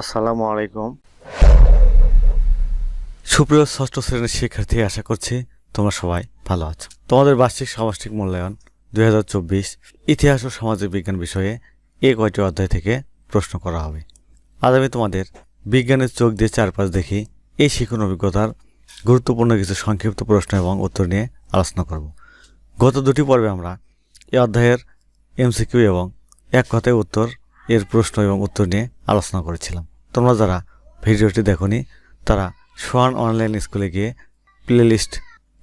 আসসালামু আলাইকুম। সুপ্রিয় ষষ্ঠ শ্রেণির শিক্ষার্থী, আশা করছি তোমরা সবাই ভালো আছো। তোমাদের বার্ষিক সামষ্টিক মূল্যায়ন দু হাজার চব্বিশ ইতিহাস ও সামাজিক বিজ্ঞান বিষয়ে এ কয়টি অধ্যায় থেকে প্রশ্ন করা হবে। আজ আমি তোমাদের বিজ্ঞানের চোখ দিয়ে চারপাশ দেখি, এই শিক্ষণ অভিজ্ঞতার গুরুত্বপূর্ণ কিছু সংক্ষিপ্ত প্রশ্ন এবং উত্তর নিয়ে আলোচনা করব। গত দুটি পর্বে আমরা এই অধ্যায়ের এমসিকিউ এবং এক কথায় উত্তর এর প্রশ্ন এবং উত্তর নিয়ে আলোচনা করেছিলাম। তোমরা যারা ভিডিওটি দেখোনি, তারা সোয়ান অনলাইন স্কুলে গিয়ে প্লেলিস্ট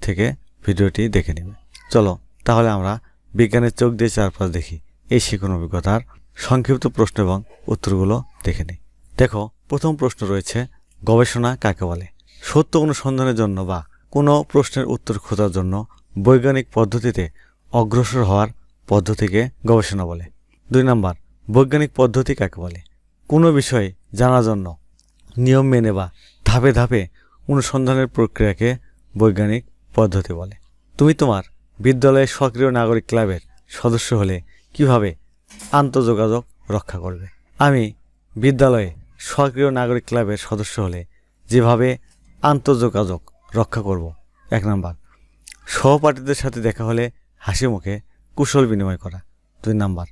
থেকে ভিডিওটি দেখে নেবে। চলো, তাহলে আমরা বিজ্ঞানের চোখ দিয়ে চারপাশ দেখি। এই শিক্ষণ অভিজ্ঞতার সংক্ষিপ্ত প্রশ্ন এবং উত্তরগুলো দেখে নিই। দেখো, প্রথম প্রশ্ন রয়েছে, গবেষণা কাকে বলে? সত্য অনুসন্ধানের জন্য বা কোনো প্রশ্নের উত্তর খোঁজার জন্য বৈজ্ঞানিক পদ্ধতিতে অগ্রসর হওয়ার পদ্ধতিকে গবেষণা বলে। দুই নাম্বার বৈজ্ঞানিক পদ্ধতি কাকে বলে? কোনো বিষয়ে জানার জন্য নিয়ম মেনে বা ধাপে ধাপে অনুসন্ধানের প্রক্রিয়াকে বৈজ্ঞানিক পদ্ধতি বলে। তুমি তোমার বিদ্যালয়ের সক্রিয় নাগরিক ক্লাবের সদস্য হলে কীভাবে আন্তঃযোগাযোগ রক্ষা করবে? আমি বিদ্যালয়ে সক্রিয় নাগরিক ক্লাবের সদস্য হলে যেভাবে আন্তঃযোগাযোগ রক্ষা করব? এক নাম্বার, সহপাঠীদের সাথে দেখা হলে হাসি মুখে কুশল বিনিময় করা। দুই নাম্বার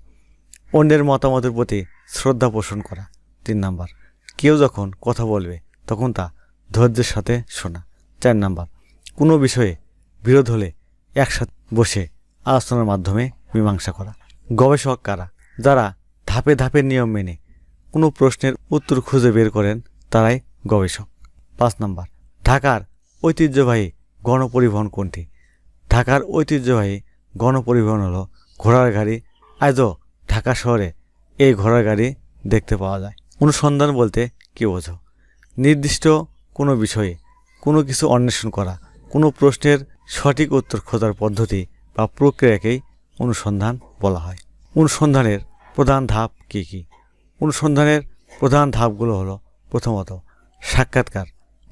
অন্যের মতামতের প্রতি শ্রদ্ধা পোষণ করা। তিন নাম্বার, কেউ যখন কথা বলবে, তখন তা ধৈর্যের সাথে শোনা। চার নাম্বার, কোনো বিষয়ে বিরোধ হলে একসাথে বসে আলোচনার মাধ্যমে মীমাংসা করা। গবেষক কারা? যারা ধাপে ধাপে নিয়ম মেনে কোনো প্রশ্নের উত্তর খুঁজে বের করেন, তারাই গবেষক। পাঁচ নাম্বার, ঢাকার ঐতিহ্যবাহী গণপরিবহন কোনটি? ঢাকার ঐতিহ্যবাহী গণপরিবহন হলো ঘোড়ার গাড়ি, আজও ঢাকা শহরে এই ঘোড়ার গাড়ি দেখতে পাওয়া যায়। অনুসন্ধান বলতে কী বোঝো? নির্দিষ্ট কোনো বিষয়ে কোনো কিছু অন্বেষণ করা, কোনো প্রশ্নের সঠিক উত্তর খোঁজার পদ্ধতি বা প্রক্রিয়াকেই অনুসন্ধান বলা হয়। অনুসন্ধানের প্রধান ধাপ কী কী? অনুসন্ধানের প্রধান ধাপগুলো হলো প্রথমত সাক্ষাৎকার,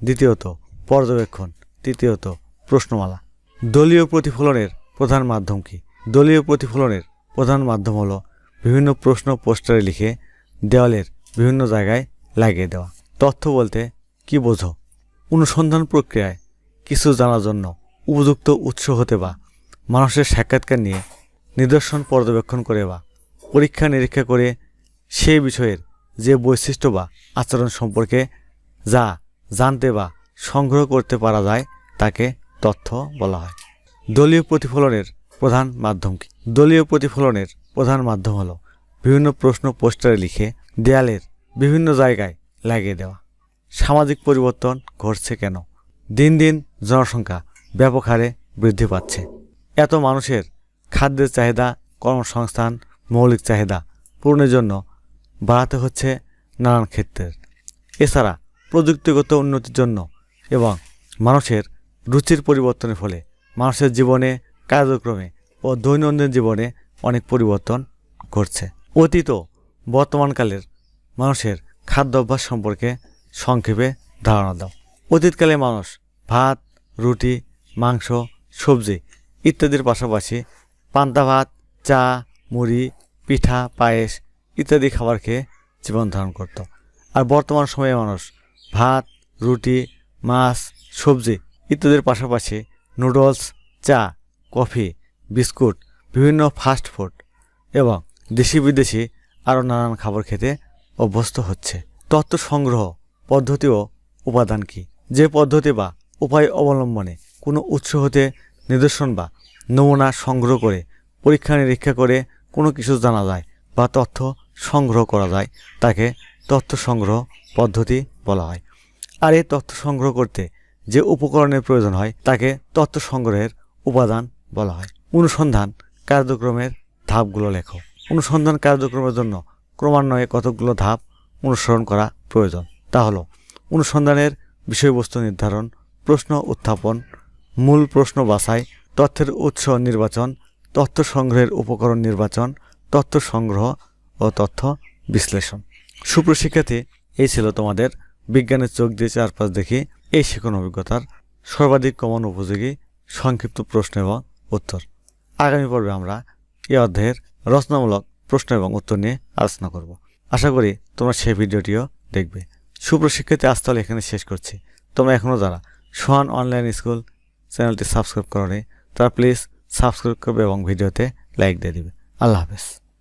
দ্বিতীয়ত পর্যবেক্ষণ, তৃতীয়ত প্রশ্নমালা। দলীয় প্রতিফলনের প্রধান মাধ্যম কি? দলীয় প্রতিফলনের প্রধান মাধ্যম হলো বিভিন্ন প্রশ্ন পোস্টারে লিখে দেওয়ালের বিভিন্ন জায়গায় লাগিয়ে দেওয়া। তথ্য বলতে কি বোঝো? অনুসন্ধান প্রক্রিয়ায় কিছু জানার জন্য উপযুক্ত উৎস হতে বা মানুষের সাক্ষাৎকার নিয়ে নিদর্শন পর্যবেক্ষণ করে বা পরীক্ষা নিরীক্ষা করে সেই বিষয়ের যে বৈশিষ্ট্য বা আচরণ সম্পর্কে যা জানতে বা সংগ্রহ করতে পারা যায় তাকে তথ্য বলা হয়। দলীয় প্রতিফলনের প্রধান মাধ্যম কি? দলীয় প্রতিফলনের প্রধান মাধ্যম হলো বিভিন্ন প্রশ্ন পোস্টারে লিখে দেয়ালের বিভিন্ন জায়গায় লাগিয়ে দেওয়া। সামাজিক পরিবর্তন ঘটছে কেন? দিন দিন জনসংখ্যা ব্যাপক হারে বৃদ্ধি পাচ্ছে। এত মানুষের খাদ্যের চাহিদা, কর্মসংস্থান, মৌলিক চাহিদা পূরণের জন্য বাড়াতে হচ্ছে নানান ক্ষেত্রের। এছাড়া প্রযুক্তিগত উন্নতির জন্য এবং মানুষের রুচির পরিবর্তনের ফলে মানুষের জীবনে কার্যক্রমে ও দৈনন্দিন জীবনে অনেক পরিবর্তন ঘটছে। অতীত বর্তমানকালের মানুষের খাদ্যাভ্যাস সম্পর্কে সংক্ষেপে ধারণা দাও। অতীতকালে মানুষ ভাত, রুটি, মাংস, সবজি ইত্যাদির পাশাপাশি পান্তা ভাত, চা, মুড়ি, পিঠা, পায়েস ইত্যাদি খাবার খেয়ে জীবন ধারণ করত। আর বর্তমান সময়ে মানুষ ভাত, রুটি, মাছ, সবজি ইত্যাদির পাশাপাশি নুডলস, চা, কফি, বিস্কুট বিভিন্ন ফাস্ট ফুড এবং দেশি বিদেশি আরও নানান খাবার খেতে অভ্যস্ত হচ্ছে। তথ্য সংগ্রহ পদ্ধতি ও উপাদান কি? যে পদ্ধতি বা উপায় অবলম্বনে কোনো উৎস হতে নিদর্শন বা নমুনা সংগ্রহ করে, পরীক্ষা নিরীক্ষা করে কোনো কিছু জানা যায় বা তথ্য সংগ্রহ করা যায়, তাকে তথ্য সংগ্রহ পদ্ধতি বলা হয়। আর এই তথ্য সংগ্রহ করতে যে উপকরণের প্রয়োজন হয়, তাকে তথ্য সংগ্রহের উপাদান বলা হয়। অনুসন্ধান কার্যক্রমের ধাপগুলো লেখো। অনুসন্ধান কার্যক্রমের জন্য ক্রমান্বয়ে কতকগুলো ধাপ অনুসরণ করা প্রয়োজন? তা হলো, অনুসন্ধানের বিষয়বস্তু নির্ধারণ, প্রশ্ন উত্থাপন, মূল প্রশ্ন বাছাই, তথ্যের উৎস নির্বাচন, তথ্য সংগ্রহের উপকরণ নির্বাচন, তথ্য সংগ্রহ ও তথ্য বিশ্লেষণ। সুপ্রশিক্ষার্থী, এই ছিল তোমাদের বিজ্ঞানের চোখ দিয়ে চারপাশ দেখি এই শিখন অভিজ্ঞতার সর্বাধিক কমন উপযোগী সংক্ষিপ্ত প্রশ্ন এবং উত্তর। আগামী পর্বে আমরা এ অধ্যায়ের রচনামূলক প্রশ্ন এবং উত্তর নিয়ে আলোচনা করব। আশা করি তোমরা সেই ভিডিওটিও দেখবে। সুপ্রশিক্ষিত আজ এখানে শেষ করছি। তোমরা এখনও যারা সোহান অনলাইন স্কুল চ্যানেলটি সাবস্ক্রাইব করো তারা প্লিজ সাবস্ক্রাইব করবে এবং ভিডিওতে লাইক দিয়ে দেবে। আল্লাহ হাফেজ।